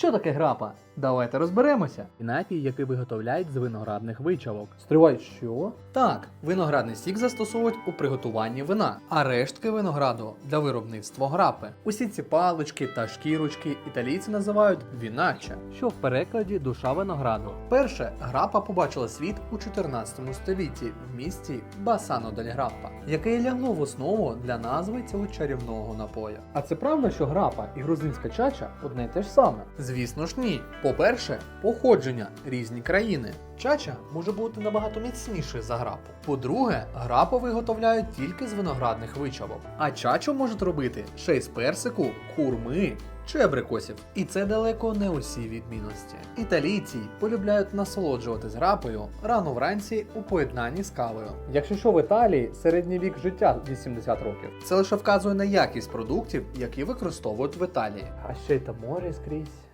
Що таке грапа? Давайте розберемося. Напій, який виготовляють з виноградних вичавок. Стривай, що? Так, виноградний сік застосовують у приготуванні вина, а рештки винограду для виробництва грапи. Усі ці палички та шкірочки італійці називають віначе. Що в перекладі душа винограду. Перше грапа побачила світ у 14 столітті в місті Басано дель Граппа, яке лягло в основу для назви цього чарівного напою. А це правда, що грапа і грузинська чача одне й те ж саме? Звісно ж ні. По-перше, походження різні країни. Чача може бути набагато міцнішою за грапу. По-друге, грапу виготовляють тільки з виноградних вичавок, а чачу можуть робити ще й з персику, курми чи абрикосів. І це далеко не усі відмінності. Італійці полюбляють насолоджуватись грапою рано вранці у поєднанні з кавою. Якщо що в Італії середній вік життя 80 років. Це лише вказує на якість продуктів, які використовують в Італії. А ще й та море скрізь.